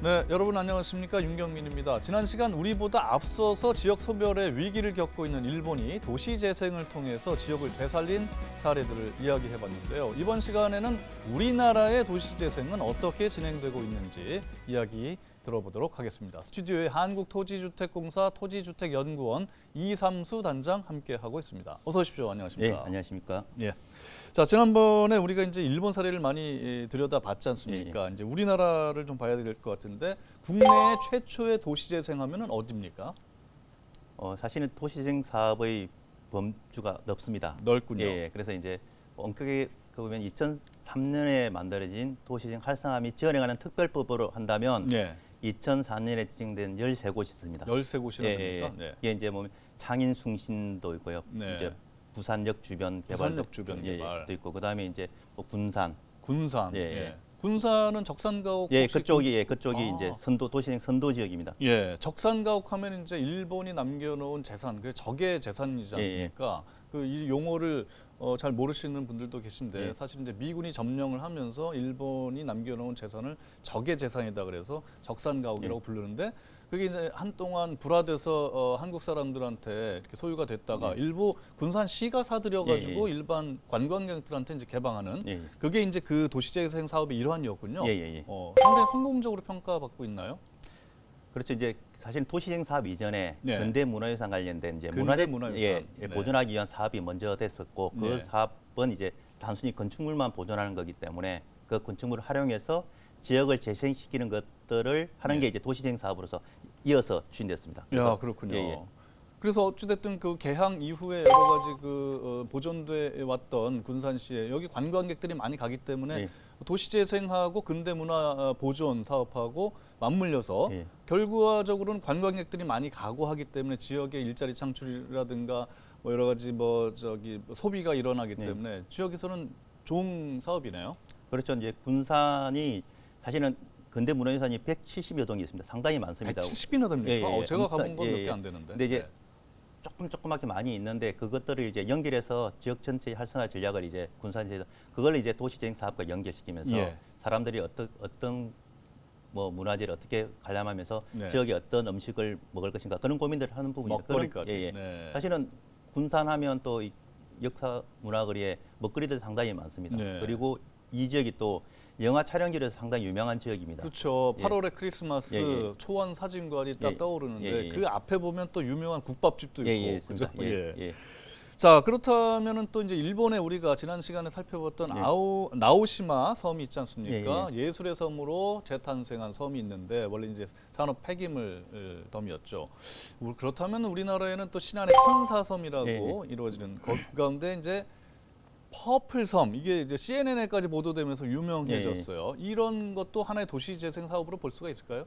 네, 여러분 안녕하십니까 윤경민입니다. 지난 시간 우리보다 앞서서 지역 소멸의 위기를 겪고 있는 일본이 도시 재생을 통해서 지역을 되살린 사례들을 이야기해 봤는데요. 이번 시간에는 우리나라의 도시 재생은 어떻게 진행되고 있는지 이야기 들어보도록 하겠습니다. 스튜디오에 한국토지주택공사 토지주택연구원 이삼수 단장 함께하고 있습니다. 어서 오십시오. 예, 안녕하십니까? 안녕하십니까. 예. 자 지난번에 우리가 이제 일본 사례를 많이 예, 들여다봤지 예, 않습니까? 이제 우리나라를 좀 봐야 될 것 같은데 국내의 최초의 도시재생하면은 어디입니까? 어, 사실은 도시재생 사업의 범주가 넓습니다. 넓군요. 예, 그래서 이제 엄격하게 보면 2003년에 만들어진 도시재생 활성화 및 지원에 관한 특별법으로 한다면 예. 2004년에 지정된 13곳이 있습니다. 13곳이나 예, 됩니까? 예, 네. 이게 이제 뭐 창인숭신도 있고요. 네. 이제 부산역 주변 개발도 부산역 주변 예, 예, 개발. 도 있고 그다음에 이제 뭐 군산 군산. 예, 예. 예. 군산은 적산가옥 예, 혹시 그쪽이 예, 그쪽이 아. 이제 선도 도시재생 선도 지역입니다. 예, 적산가옥 하면 이제 일본이 남겨놓은 재산, 그 적의 재산이지 예, 예. 않습니까? 그 이 용어를 어, 잘 모르시는 분들도 계신데 예. 사실 이제 미군이 점령을 하면서 일본이 남겨놓은 재산을 적의 재산이다 그래서 적산가옥이라고 예. 부르는데 그게 이제 한동안 불화돼서 어, 한국 사람들한테 이렇게 소유가 됐다가 예. 일부 군산 시가 사들여가지고 예, 일반 관광객들한테 이제 개방하는 예, 그게 이제 그 도시재생 사업의 일환이었군요. 예, 예, 예. 어, 상당히 성공적으로 평가받고 있나요? 그렇죠. 이제 사실 도시재생 사업 이전에 네. 근대 문화유산 관련된 이제 근대 문화재 문화유산. 예, 예, 네. 보존하기 위한 사업이 먼저 됐었고 그 네. 사업은 이제 단순히 건축물만 보존하는 거기 때문에 그 건축물을 활용해서 지역을 재생시키는 것들을 하는 네. 게 이제 도시재생 사업으로서 이어서 추진됐습니다. 야 그렇군요. 예, 예. 그래서 어찌됐든 그 개항 이후에 여러 가지 그 어, 보존돼 왔던 군산시에 여기 관광객들이 많이 가기 때문에 예. 도시재생하고 근대문화 어, 보존 사업하고 맞물려서 예. 결과적으로는 관광객들이 많이 가고 하기 때문에 지역의 일자리 창출이라든가 뭐 여러 가지 뭐 저기 소비가 일어나기 네. 때문에 지역에서는 좋은 사업이네요. 그렇죠. 이제 군산이 사실은 근대 문화유산이 170여 동이 있습니다. 상당히 많습니다. 170이나 됩니까? 예, 예, 어, 제가 가본 건몇 예, 개 예. 안 되는데. 근데 이제 네. 조금 조그맣게 많이 있는데 그것들을 이제 연결해서 지역 전체의 활성화 전략을 이제 군산시에서 그걸 이제 도시재생 사업과 연결시키면서 예. 사람들이 어떤 어떤 뭐 문화재를 어떻게 관람하면서 네. 지역에 어떤 음식을 먹을 것인가 그런 고민들을 하는 먹거리까지. 예, 예. 네. 사실은 군산하면 또 이 역사 문화거리에 먹거리들 상당히 많습니다. 네. 그리고 이 지역이 또 영화 촬영지로서 상당히 유명한 지역입니다. 그렇죠. 예. 8월의 크리스마스 예, 예. 초원 사진관이 딱 예, 떠오르는데 예, 예. 그 앞에 보면 또 유명한 국밥집도 있고. 예, 예, 있습니다. 그죠? 예, 예. 자 그렇다면은 또 이제 일본에 우리가 지난 시간에 살펴봤던 예. 아오 나오시마 섬이 있지 않습니까? 예, 예, 술의 섬으로 재탄생한 섬이 있는데 원래 이제 산업 폐기물 을, 덤이었죠. 우- 그렇다면 우리나라에는 또 신안의 천사섬이라고 예, 이루어지는 거, 그 가운데 이제 퍼플 섬 이게 이제 CNN에까지 보도되면서 유명해졌어요. 예, 이런 것도 하나의 도시 재생 사업으로 볼 수가 있을까요?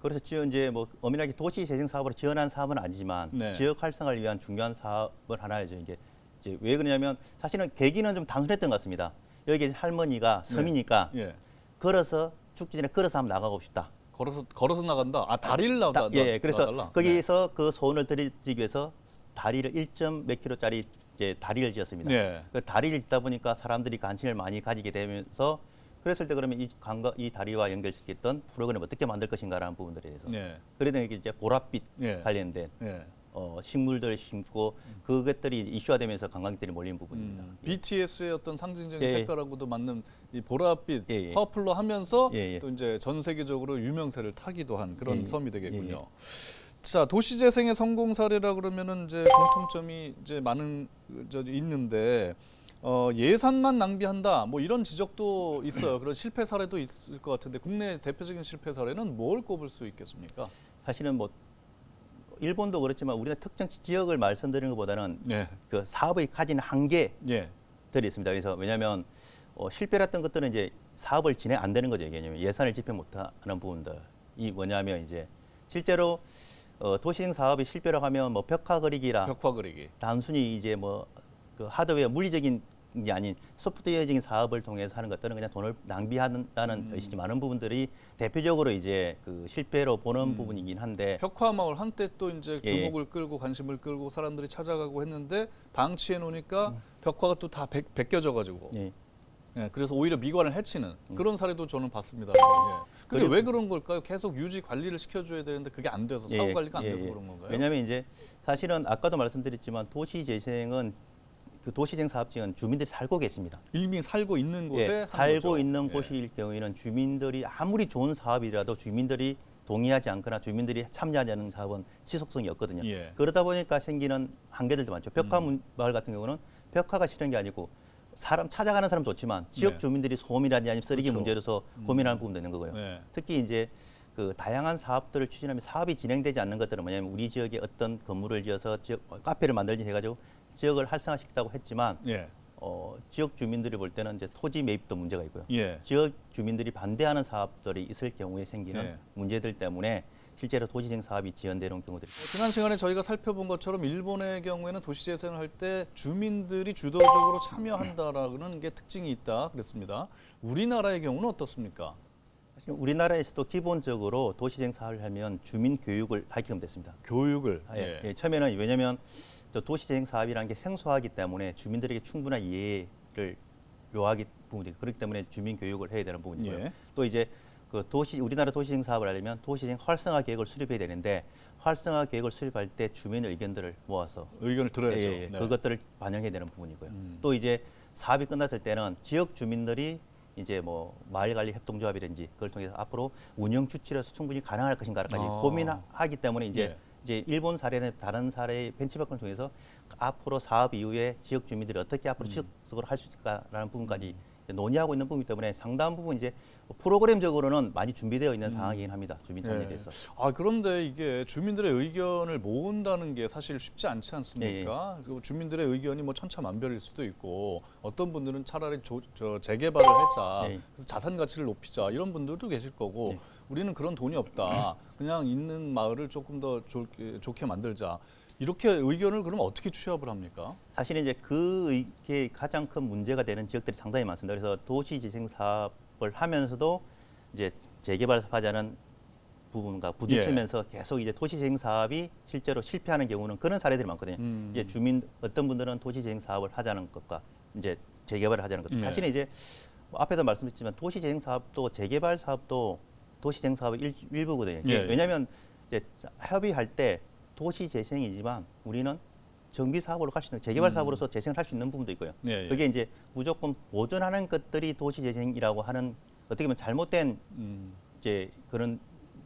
그래서 지금 이제 뭐 엄밀하게 도시 재생 사업으로 지원한 사업은 아니지만 네. 지역 활성화를 위한 중요한 사업을 하나죠. 이게 이제 왜 그러냐면 사실은 계기는 좀 단순했던 것 같습니다. 여기 계신 할머니가 섬이니까 예. 걸어서 죽기 전에 걸어서 한번 나가고 싶다. 걸어서 걸어서 나간다. 아 다리를 나가. 다- 예, 예. 그래서? 네. 거기에서 그 소원을 드리기 위해서 다리를 1.몇 킬로짜리 이제 다리를 지었습니다. 네. 그 다리를 짓다 보니까 사람들이 관심을 많이 가지게 되면서 그랬을 때 그러면 이 강과 이 다리와 연결시켰던 프로그램 어떻게 만들 것인가라는 부분들에 대해서 네. 그러다 이게 이제 보랏빛 예. 관련된 예. 어, 식물들 심고 그것들이 이슈화되면서 관광객들이 몰린 부분입니다. 음, 예. BTS의 어떤 상징적인 예, 예. 색깔하고도 맞는 이 보랏빛 예, 예. 퍼플로 하면서 예, 예. 또 이제 전 세계적으로 유명세를 타기도 한 그런 예, 예. 섬이 되겠군요. 예, 예. 자 도시 재생의 성공 사례라 그러면은 이제 공통점이 이제 많은 저 있는데 어, 예산만 낭비한다 뭐 이런 지적도 있어요. 그런 실패 사례도 있을 것 같은데 국내 대표적인 실패 사례는 뭘 꼽을 수 있겠습니까? 사실은 뭐 일본도 그렇지만 우리나라 특정 지역을 말씀드리는 것보다는 네, 그 사업의 가진 한계 예, 들이 있습니다. 그래서 왜냐하면 어, 실패했던 것들은 이제 사업을 진행 안 되는 거죠. 이게 예산을 집행 못하는 부분들 이 뭐냐면 이제 실제로 어, 도시행 사업이 실패를 하면 뭐 벽화 그리기라 벽화 그리기. 단순히 이제 뭐 그 하드웨어 물리적인 게 아닌 소프트웨어적인 사업을 통해서 하는 것들은 그냥 돈을 낭비한다는 의식이 많은 부분들이 대표적으로 이제 그 실패로 보는 부분이긴 한데 벽화 마을 한때 또 이제 예, 예. 주목을 끌고 관심을 끌고 사람들이 찾아가고 했는데 방치해 놓으니까 음. 벽화가 또 다 벗겨져 가지고 예. 예, 그래서 오히려 미관을 해치는 그런 사례도 저는 봤습니다. 예. 그게 그리고- 왜 그런 걸까요? 계속 유지 관리를 시켜줘야 되는데 그게 안 돼서 사후 예, 관리가 안 예, 돼서 예. 그런 건가요? 왜냐하면 이제 사실은 아까도 말씀드렸지만 도시재생은 그 도시재생 사업지는 주민들이 살고 계십니다. 일미 살고 있는 곳에 예, 살고 거죠. 있는 예. 곳일 경우에는 주민들이 아무리 좋은 사업이라도 주민들이 동의하지 않거나 주민들이 참여하지 않는 사업은 지속성이 없거든요. 예. 그러다 보니까 생기는 한계들도 많죠. 벽화 음. 문- 마을 같은 경우는 벽화가 싫은 게 아니고 사람 찾아가는 사람 좋지만 지역 네. 주민들이 소음이라든지 아니면 쓰레기 그렇죠. 문제로서 고민하는 부분도 있는 거고요. 네. 특히 이제 그 다양한 사업들을 추진하면 사업이 진행되지 않는 것들은 뭐냐면 우리 지역에 어떤 건물을 지어서 지역 어, 카페를 만들지 해가지고 지역을 활성화시켰다고 했지만 예. 어, 지역 주민들이 볼 때는 이제 토지 매입도 문제가 있고요. 예. 지역 주민들이 반대하는 사업들이 있을 경우에 생기는 네. 문제들 때문에 실제로 도시재생 사업이 지연되는 경우들이 어, 지난 시간에 저희가 살펴본 것처럼 일본의 경우에는 도시 재생을 할 때 주민들이 주도적으로 참여한다라는 게 특징이 있다 그랬습니다. 우리나라의 경우는 어떻습니까? 사실 우리나라에서도 기본적으로 도시재생 사업을 하면 주민 교육을 하게끔 됐습니다. 교육을 아, 예. 예, 처음에는 왜냐하면 또 도시재생 사업이라는 게 생소하기 때문에 주민들에게 충분한 이해를 요하기 부분이 그렇기 때문에 주민 교육을 해야 되는 부분이고요. 예. 또 이제 그 도시 우리나라 도시재생 사업을 하려면 도시재생 활성화 계획을 수립해야 되는데 활성화 계획을 수립할 때 주민 의견들을 모아서 의견을 들어야죠. 예, 예, 예. 네. 그것들을 반영해야 되는 부분이고요. 음. 또 이제 사업이 끝났을 때는 지역 주민들이 이제 뭐 마을 관리 협동조합이든지 그걸 통해서 앞으로 운영 추진해서 충분히 가능할 것인가까지 아. 고민하기 때문에 이제 예. 이제 일본 사례는 다른 사례의 벤치마킹을 통해서 앞으로 사업 이후에 지역 주민들이 어떻게 음. 앞으로 지속적으로 할 수 있을까라는 부분까지 이제 논의하고 있는 부분이기 때문에 상당 부분 이제 프로그램적으로는 많이 준비되어 있는 상황이긴 합니다. 주민 참여에 예. 대해서. 아 그런데 이게 주민들의 의견을 모은다는 게 사실 쉽지 않지 않습니까? 예, 그리고 주민들의 의견이 뭐 천차만별일 수도 있고 어떤 분들은 차라리 조, 저 재개발을 하자, 예. 그래서 자산 가치를 높이자 이런 분들도 계실 거고 예. 우리는 그런 돈이 없다. 그냥 있는 마을을 조금 더 좋게, 좋게 만들자. 이렇게 의견을 그럼 어떻게 취합을 합니까? 사실 이제 그 이게 가장 큰 문제가 되는 지역들이 상당히 많습니다. 그래서 도시 재생 사업을 하면서도 이제 재개발하자는 부분과 부딪히면서 예. 계속 이제 도시 재생 사업이 실제로 실패하는 경우는 그런 사례들이 많거든요. 음. 이제 주민 어떤 분들은 도시 재생 사업을 하자는 것과 이제 재개발을 하자는 것. 네. 사실은 이제 뭐 앞에도 말씀드렸지만 도시 재생 사업도 재개발 사업도 도시 재생 사업의 일, 일부거든요. 예, 예. 왜냐하면 이제 협의할 때 도시 재생이지만 우리는 정비 사업으로 갈 수 있는 재개발 음. 사업으로서 재생을 할 수 있는 부분도 있고요. 예, 예. 그게 이제 무조건 보존하는 것들이 도시 재생이라고 하는 어떻게 보면 잘못된 음. 이제 그런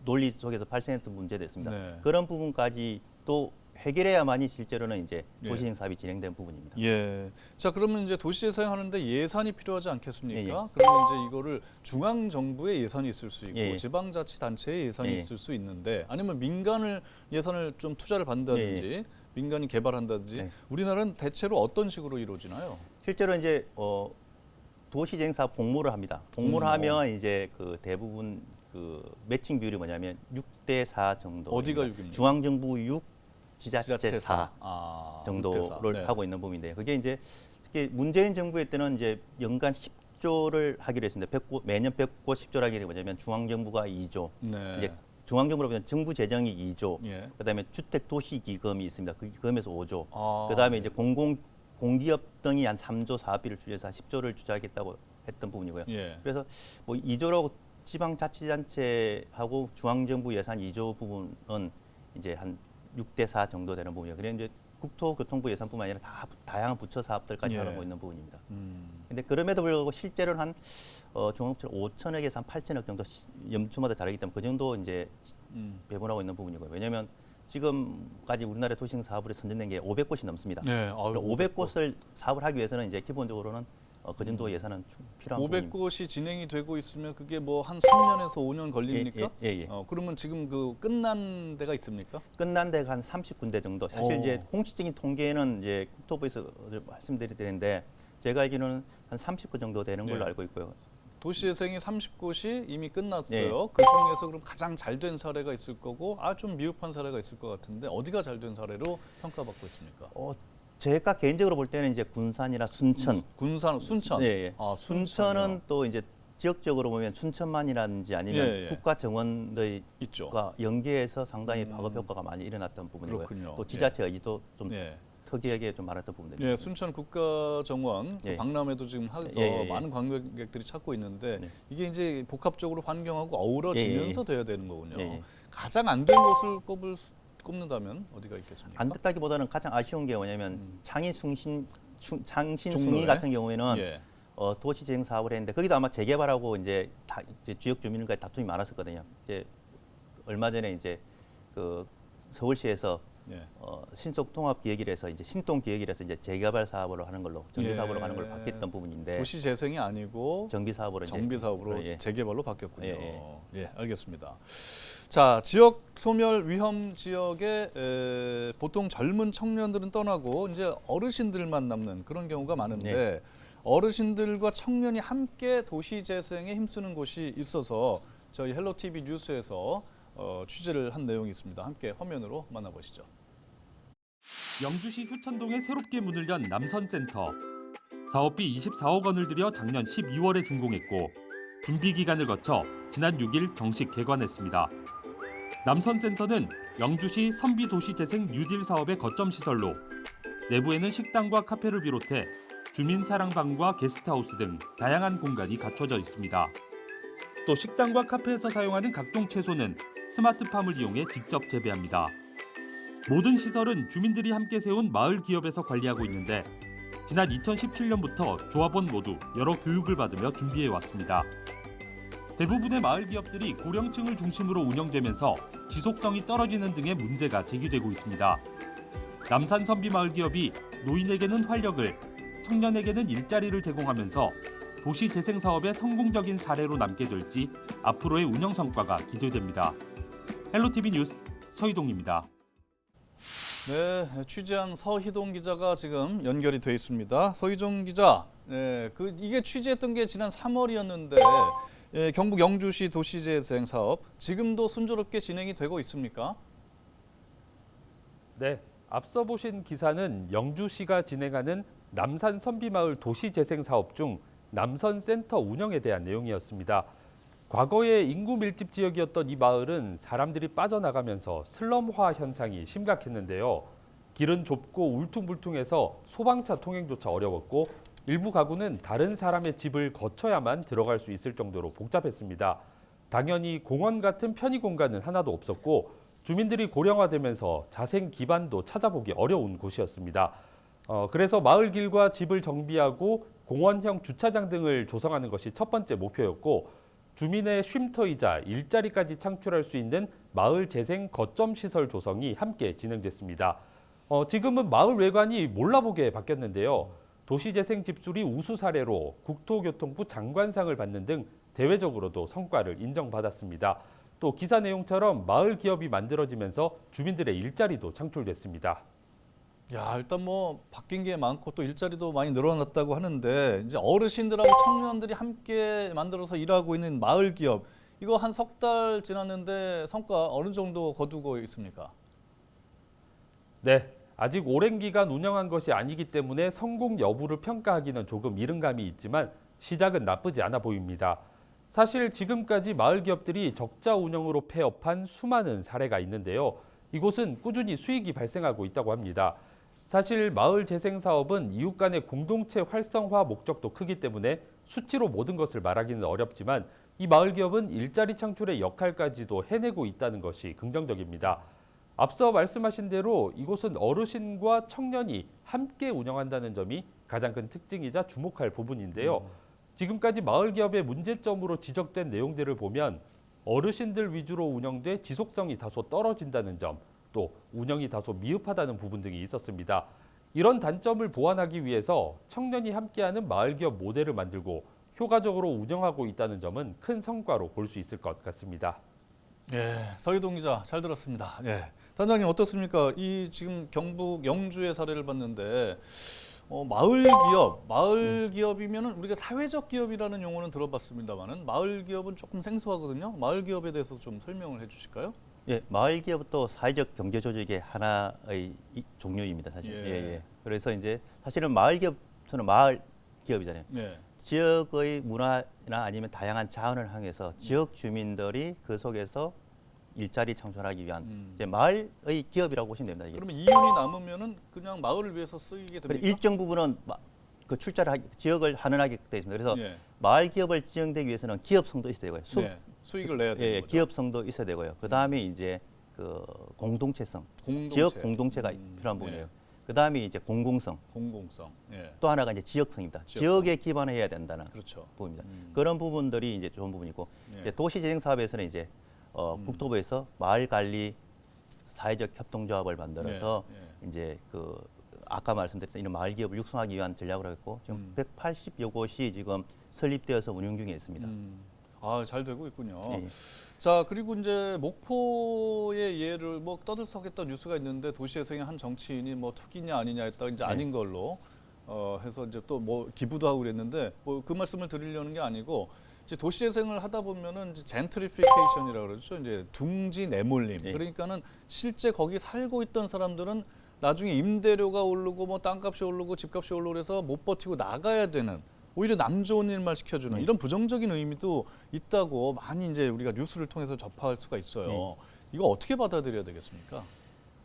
논리 속에서 발생했던 문제도 있습니다. 네. 그런 부분까지 또 해결해야만이 실제로는 이제 예. 도시재생 사업이 진행된 부분입니다. 예. 자 그러면 이제 도시재생 하는데 예산이 필요하지 않겠습니까? 예, 예. 그러면 이제 이거를 중앙 정부의 예산이 있을 수 있고 예, 예. 지방자치단체의 예산이 예, 예. 있을 수 있는데 아니면 민간을 예산을 좀 투자를 받는다든지 민간이 개발한다든지 네. 우리나라는 대체로 어떤 식으로 이루어지나요? 실제로 이제 어 도시재생 사업 공모를 합니다. 공모를 공모. 하면 이제 그 대부분 그 매칭 비율이 뭐냐면 6대 4 정도. 어디가 6입니까? 중앙 정부 6, 지자체 4 아, 정도를. 네. 하고 있는 부분인데 그게 이제 특히 문재인 정부의 때는 이제 연간 10조를 하기로 했습니다. 100고, 매년 100고 10조를 하게 되면 뭐냐면 중앙 정부가 2조, 네. 이제 중앙 정부로 보면 정부 재정이 2조, 예. 그다음에 주택 도시 기금이 있습니다. 그 기금에서 5조. 아, 그다음에 네. 이제 공공 공기업 등이 한 3조 사업비를 줄여서 한 10조를 투자하겠다고 했던 부분이고요. 예. 그래서 뭐 2조라고 지방자치단체하고 중앙정부 예산 2조 부분은 이제 한 6대 4 정도 되는 부분이에요. 그래 이제 국토교통부 예산뿐만 아니라 다 부- 다양한 부처 사업들까지 예. 하고 있는 부분입니다. 음. 근데 그럼에도 불구하고 실제로는 한 어, 종합적으로 5천억에서 한 8천억 정도 시- 연초마다 다르기 때문에 그 정도 이제 음. 배분하고 있는 부분이고요. 왜냐하면 지금까지 우리나라 도시형 사업으로 선정된 게 500곳이 넘습니다. 네. 아유, 500곳을 사업을 하기 위해서는 이제 기본적으로는 어, 그 정도 예산은 충- 필요한 부분입니다. 500곳이 진행이 되고 있으면 그게 뭐 한 3년에서 5년 걸립니까? 예, 예, 예. 어, 그러면 지금 그 끝난 데가 있습니까? 끝난 데가 한 30군데 정도. 사실 오. 이제 공식적인 통계는 이제 국토부에서 말씀드릴 텐데 제가 알기로는 한 30구 정도 되는 걸로 네. 알고 있고요. 도시재생이 30곳이 이미 끝났어요. 예. 그 중에서 그럼 가장 잘 된 사례가 있을 거고 아 좀 미흡한 사례가 있을 것 같은데 어디가 잘 된 사례로 평가받고 있습니까? 어, 제가 개인적으로 볼 때는 이제 군산이나 순천, 군산, 순천. 예, 예. 아, 순천은. 또 이제 지역적으로 보면 순천만이라든지 아니면 예, 예. 국가 정원의 있죠. 가 연계해서 상당히 음. 파급 효과가 많이 일어났던 부분이고요. 그렇군요. 또 지자체 의지도 좀 예. 특이하게 좀 많았던 부분들이. 예, 순천 국가정원 또 예. 박람회도 지금 해서 예, 예, 예. 많은 관광객들이 찾고 있는데 네. 이게 이제 복합적으로 환경하고 어우러지면서 예, 돼야 되는 거군요. 예, 예. 가장 안된 곳을 꼽을 수- 꼽는다면 어디가 있겠습니까? 안 됐다기보다는 가장 아쉬운 게 뭐냐면 음. 종로에? 숭이 같은 경우에는 예. 어, 도시재생 사업을 했는데 거기도 아마 재개발하고 이제, 다, 이제 지역 주민과의 다툼이 많았었거든요. 이제 얼마 전에 이제 그 서울시에서 예. 어, 신속 통합 기획일에서 이제 신동 기획일에서 이제 재개발 사업으로 하는 걸로 정비 사업으로 가는 걸로 예. 바뀌었던 부분인데 도시 재생이 아니고 정비 사업으로 정비 사업으로 예. 재개발로 바뀌었군요. 예, 예, 알겠습니다. 자, 지역 소멸 위험 지역에 에, 보통 젊은 청년들은 떠나고 이제 어르신들만 남는 그런 경우가 많은데 네. 어르신들과 청년이 함께 도시 재생에 힘쓰는 곳이 있어서 저희 헬로 TV 뉴스에서 어, 취재를 한 내용이 있습니다. 함께 화면으로 만나보시죠. 영주시 휴천동에 새롭게 문을 연 남선센터. 사업비 24억 원을 들여 작년 12월에 준공했고 준비 기간을 거쳐 지난 6일 정식 개관했습니다. 남선센터는 영주시 선비 도시 재생 뉴딜 사업의 거점 시설로 내부에는 식당과 카페를 비롯해 주민 사랑방과 게스트하우스 등 다양한 공간이 갖춰져 있습니다. 또 식당과 카페에서 사용하는 각종 채소는 스마트팜을 이용해 직접 재배합니다. 모든 시설은 주민들이 함께 세운 마을 기업에서 관리하고 있는데 지난 2017년부터 조합원 모두 여러 교육을 받으며 준비해 왔습니다. 대부분의 마을 기업들이 고령층을 중심으로 운영되면서 지속성이 떨어지는 등의 문제가 제기되고 있습니다. 남산 선비 마을 기업이 노인에게는 활력을, 청년에게는 일자리를 제공하면서 도시 재생 사업의 성공적인 사례로 남게 될지 앞으로의 운영 성과가 기대됩니다. 헬로티비 뉴스 서희동입니다. 네, 취재한 서희동 기자가 지금 연결이 돼 있습니다. 서희동 기자, 네, 그 이게 취재했던 게 지난 3월이었는데 예, 경북 영주시 도시재생 사업 지금도 순조롭게 진행이 되고 있습니까? 네, 앞서 보신 기사는 영주시가 진행하는 남산 선비마을 도시재생 사업 중 남선 센터 운영에 대한 내용이었습니다. 과거에 인구 밀집 지역이었던 이 마을은 사람들이 빠져나가면서 슬럼화 현상이 심각했는데요. 길은 좁고 울퉁불퉁해서 소방차 통행조차 어려웠고 일부 가구는 다른 사람의 집을 거쳐야만 들어갈 수 있을 정도로 복잡했습니다. 당연히 공원 같은 편의 공간은 하나도 없었고 주민들이 고령화되면서 자생 기반도 찾아보기 어려운 곳이었습니다. 어, 그래서 마을 길과 집을 정비하고 공원형 주차장 등을 조성하는 것이 첫 번째 목표였고 주민의 쉼터이자 일자리까지 창출할 수 있는 마을 재생 거점 시설 조성이 함께 진행됐습니다. 어, 지금은 마을 외관이 몰라보게 바뀌었는데요. 도시재생 집수리 우수 사례로 국토교통부 장관상을 받는 등 대외적으로도 성과를 인정받았습니다. 또 기사 내용처럼 마을 기업이 만들어지면서 주민들의 일자리도 창출됐습니다. 야, 일단 뭐 바뀐 게 많고 또 일자리도 많이 늘어났다고 하는데 이제 어르신들하고 청년들이 함께 만들어서 일하고 있는 마을 기업 이거 한 석 달 지났는데 성과 어느 정도 거두고 있습니까? 네, 아직 오랜 기간 운영한 것이 아니기 때문에 성공 여부를 평가하기는 조금 이른 감이 있지만 시작은 나쁘지 않아 보입니다. 사실 지금까지 마을 기업들이 적자 운영으로 폐업한 수많은 사례가 있는데요. 이곳은 꾸준히 수익이 발생하고 있다고 합니다. 사실 마을 재생 사업은 이웃 간의 공동체 활성화 목적도 크기 때문에 수치로 모든 것을 말하기는 어렵지만 이 마을 기업은 일자리 창출의 역할까지도 해내고 있다는 것이 긍정적입니다. 앞서 말씀하신 대로 이곳은 어르신과 청년이 함께 운영한다는 점이 가장 큰 특징이자 주목할 부분인데요. 지금까지 마을 기업의 문제점으로 지적된 내용들을 보면 어르신들 위주로 운영돼 지속성이 다소 떨어진다는 점, 또 운영이 다소 미흡하다는 부분 등이 있었습니다. 이런 단점을 보완하기 위해서 청년이 함께하는 마을 기업 모델을 만들고 효과적으로 운영하고 있다는 점은 큰 성과로 볼 수 있을 것 같습니다. 예, 서희동 기자 잘 들었습니다. 예, 단장님 어떻습니까? 이 지금 경북 영주의 사례를 봤는데 어, 마을 기업, 마을 기업이면은 우리가 사회적 기업이라는 용어는 들어봤습니다만은 마을 기업은 조금 생소하거든요. 마을 기업에 대해서 좀 설명을 해주실까요? 예, 마을 기업도 사회적 경제 조직의 하나의 이- 종류입니다, 사실. 예. 예. 예, 그래서 이제 사실은 마을 기업 저는 마을 기업이잖아요. 예, 지역의 문화나 아니면 다양한 자원을 향해서 지역 주민들이 그 속에서 일자리 창출하기 위한 음. 이제 마을의 기업이라고 보시면 됩니다. 이게. 그러면 이윤이 남으면은 그냥 마을을 위해서 쓰이게 그리고 됩니까? 일정 부분은 마- 그 출자를 하기, 지역을 환원하게 되어 있습니다. 그래서 예. 마을 기업을 지정되기 위해서는 기업 성도 있어야 되고요. 수, 네. 수익을 내야 되는 예, 거죠. 기업성도 있어야 되고요. 그 다음에 이제 그 공동체성, 공동체. 지역 공동체가 음, 필요한 예. 부분이에요. 그 다음에 이제 공공성, 공공성. 예. 또 하나가 이제 지역성입니다. 지역성. 지역에 기반해야 된다는 그렇죠. 부분입니다. 음. 그런 부분들이 이제 좋은 부분이고 예. 이제 도시재생 사업에서는 이제 어, 음. 국토부에서 마을 관리 사회적 협동조합을 만들어서 예, 이제 그 아까 말씀드렸던 이런 마을 기업을 육성하기 위한 전략을 했고 지금 음. 180여 곳이 지금 설립되어서 운영 중에 있습니다. 음. 아, 잘 되고 있군요. 예. 자, 그리고 이제 목포의 예를 뭐 떠들썩했던 뉴스가 있는데 도시재생의 한 정치인이 뭐 투기냐 아니냐 했다가 이제 네. 아닌 걸로 어 해서 이제 또 뭐 기부도 하고 그랬는데 뭐 그 말씀을 드리려는 게 아니고 이제 도시재생을 하다 보면은 이제 젠트리피케이션이라고 그러죠. 이제 둥지 내몰림. 네. 그러니까는 실제 거기 살고 있던 사람들은 나중에 임대료가 오르고 뭐 땅값이 오르고 집값이 오르고 그래서 못 버티고 나가야 되는 오히려 남 좋은 일만 시켜주는 네. 이런 부정적인 의미도 있다고 많이 이제 우리가 뉴스를 통해서 접할 수가 있어요. 네. 이거 어떻게 받아들여야 되겠습니까?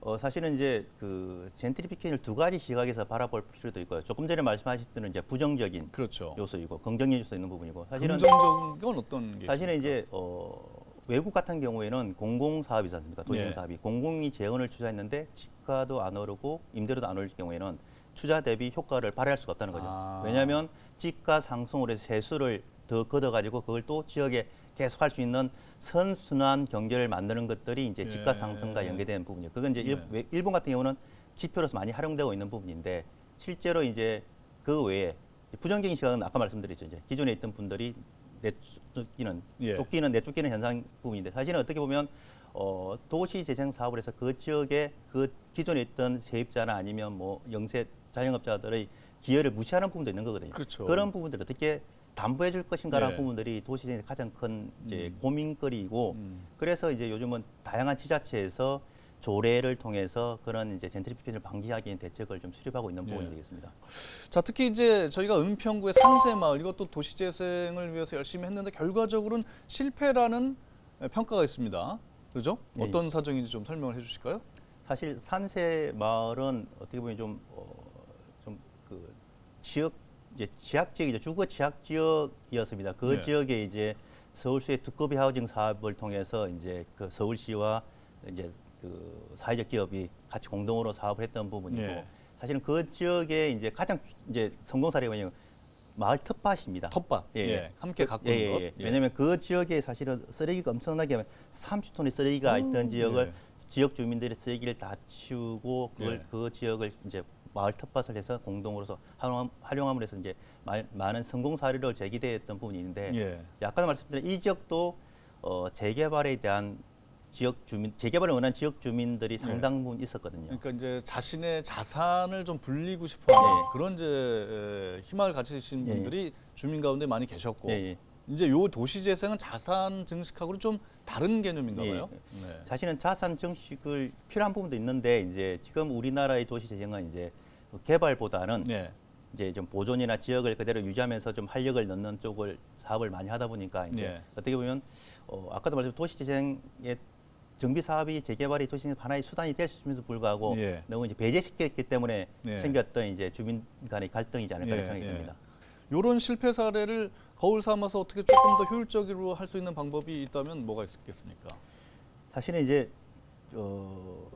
어, 사실은 이제 그 젠트리피케이션을 두 가지 시각에서 바라볼 필요도 있고요. 조금 전에 말씀하셨던 이제 부정적인 그렇죠. 요소이고 긍정적인 요소 있는 부분이고 사실은 긍정적인 건 어떤 게 사실은 있습니까? 이제 어, 외국 같은 경우에는 공공 사업이지 않습니까? 도시공 네. 사업이 공공이 재원을 투자했는데 집가도 안 오르고 임대료도 안 오를 경우에는 투자 대비 효과를 발휘할 수가 없다는 거죠. 아. 왜냐하면 집가 상승으로 해서 세수를 더 걷어가지고 그걸 또 지역에 계속 할 수 있는 선순환 경제를 만드는 것들이 이제 집가 예. 상승과 연계되는 부분이에요. 그건 이제 일, 네. 외- 일본 같은 경우는 지표로서 많이 활용되고 있는 부분인데 실제로 이제 그 외에 부정적인 시각은 아까 말씀드렸죠. 이제 기존에 있던 분들이 내쫓기는 예. 쫓기는 내쫓기는 현상 부분인데 사실은 어떻게 보면 어, 도시 재생 사업을 해서 그 지역에 그 기존에 있던 세입자나 아니면 뭐 영세 자영업자들의 기여를 무시하는 부분도 있는 거거든요. 그렇죠. 런 부분들을 어떻게 담보해 줄 것인가라는 예. 부분들이 도시 재생의 가장 큰 이제 음. 고민거리이고 음. 그래서 이제 요즘은 다양한 지자체에서 조례를 통해서 그런 이제 젠트리피케이션을 방지하기 위한 대책을 좀 수립하고 있는 부분이 예. 되겠습니다. 자 특히 이제 저희가 은평구의 상세마을 이것도 도시재생을 위해서 열심히 했는데 결과적으로는 실패라는 평가가 있습니다. 그렇죠? 예. 어떤 사정인지 좀 설명을 해 주실까요? 사실 산세 마을은 어떻게 보면 좀 어, 지역 이제 지역 지역이죠 주거 지역 지역이었습니다. 그 네. 지역에 이제 서울시의 두꺼비 하우징 사업을 통해서 이제 그 서울시와 이제 그 사회적 기업이 같이 공동으로 사업을 했던 부분이고 예. 사실은 그 지역에 이제 가장 이제 성공 사례가 뭐냐면 마을 텃밭입니다. 텃밭. 예, 예. 예. 함께 그- 가꾸는 예, 예, 것. 예. 왜냐하면 그 지역에 사실은 쓰레기가 엄청나게 30톤의 쓰레기가 오, 있던 지역을 예. 지역 주민들이 쓰레기를 다 치우고 그걸 예. 그 지역을 이제 마을 텃밭을 해서 공동으로서 활용, 활용함으로 해서 이제 마- 많은 성공 사례로 제기되었던 부분이 있는데 예. 아까도 말씀드린 이 지역도 어, 재개발에 대한 지역 주민 재개발을 원하는 지역 주민들이 상당 부분 있었거든요. 그러니까 이제 자신의 자산을 좀 불리고 싶어하는 예. 그런 이제 에, 희망을 가지신 예. 분들이 주민 가운데 많이 계셨고 예, 예. 이제 요 도시 재생은 자산 증식하고는 좀 다른 개념인가 예. 봐요. 네. 사실은 자산 정식을 필요한 부분도 있는데 이제 지금 우리나라의 도시 재생은 이제 그 개발보다는 네. 이제 좀 보존이나 지역을 그대로 유지하면서 좀 활력을 넣는 쪽을 사업을 많이 하다 보니까 이제 예. 어떻게 보면 어, 아까도 말씀 도시 재생의 정비 사업이 재개발이 도시재생 하나의 수단이 될 수 있음에도 불구하고 예. 너무 이제 배제시켰기 때문에 예. 생겼던 이제 주민 간의 갈등이지 않을까 예, 생각이 예. 듭니다. 요런 실패 사례를 거울 삼아서 어떻게 조금 더 효율적으로 할 수 있는 방법이 있다면 뭐가 있겠습니까? 사실은 이제 어,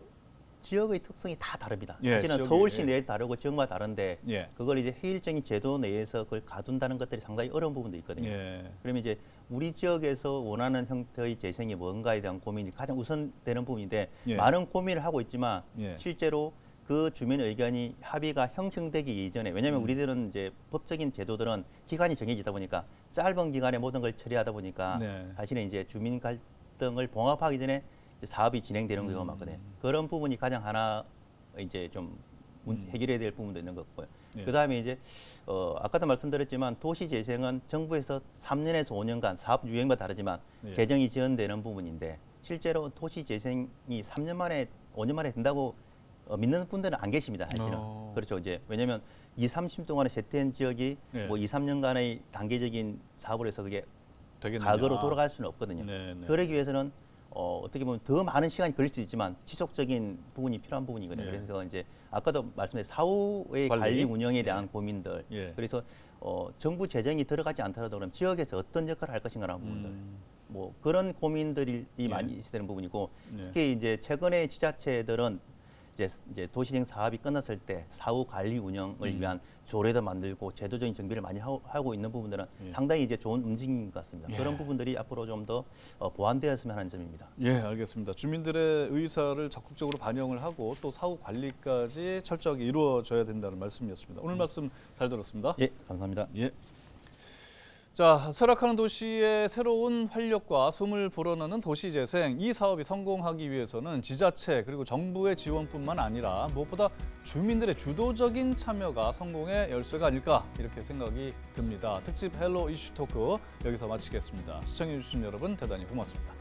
지역의 특성이 다 다릅니다. 예, 사실은 지역이, 서울시 예. 내에 다르고 지역마다 다른데 예. 그걸 이제 회일적인 제도 내에서 그걸 가둔다는 것들이 상당히 어려운 부분도 있거든요. 예. 그러면 이제 우리 지역에서 원하는 형태의 재생이 뭔가에 대한 고민이 가장 우선되는 부분인데 예. 많은 고민을 하고 있지만 예. 실제로 그 주민 의견이 합의가 형성되기 이전에 왜냐하면 음. 우리들은 이제 법적인 제도들은 기간이 정해지다 보니까 짧은 기간에 모든 걸 처리하다 보니까 네. 사실은 이제 주민 갈등을 봉합하기 전에 이제 사업이 진행되는 경우가 음. 많거든요. 그런 부분이 가장 하나 이제 좀 문- 음. 해결해야 될 부분도 있는 것 같고요. 예. 그 다음에 이제 어, 아까도 말씀드렸지만 도시 재생은 정부에서 3년에서 5년간 사업 유행마다 다르지만 예. 재정이 지연되는 부분인데 실제로 도시 재생이 3년 만에 5년 만에 된다고 어, 믿는 분들은 안 계십니다. 사실은 어. 그렇죠. 이제 왜냐하면 2, 30 동안에 세태한 지역이 예. 뭐 2, 3년간의 단계적인 사업을 해서 그게 되겠느냐. 과거로 돌아갈 수는 없거든요. 네, 네. 그러기 위해서는 어, 어떻게 보면 더 많은 시간이 걸릴 수 있지만 지속적인 부분이 필요한 부분이거든요. 예. 그래서 이제 아까도 말씀드린 사후의 관리. 관리, 운영에 대한 고민들. 예. 그래서 어, 정부 재정이 들어가지 않더라도 그럼 지역에서 어떤 역할을 할 것인가라는 부분들. 음, 뭐 그런 고민들이 예. 많이 있는 부분이고 예. 특히 이제 최근에 지자체들은 이제, 이제 도시재생 사업이 끝났을 때 사후 관리 운영을 음. 위한 조례도 만들고 제도적인 정비를 많이 하고, 하고 있는 부분들은 예. 상당히 이제 좋은 움직임 같습니다. 예. 그런 부분들이 앞으로 좀더 어, 보완되었으면 하는 점입니다. 예, 알겠습니다. 주민들의 의사를 적극적으로 반영을 하고 또 사후 관리까지 철저하게 이루어져야 된다는 말씀이었습니다. 오늘 말씀 잘 들었습니다. 예, 감사합니다. 예. 자, 쇠락하는 도시의 새로운 활력과 숨을 불어넣는 도시재생 이 사업이 성공하기 위해서는 지자체 그리고 정부의 지원뿐만 아니라 무엇보다 주민들의 주도적인 참여가 성공의 열쇠가 아닐까 이렇게 생각이 듭니다. 특집 헬로 이슈 토크 여기서 마치겠습니다. 시청해 주신 여러분 대단히 고맙습니다.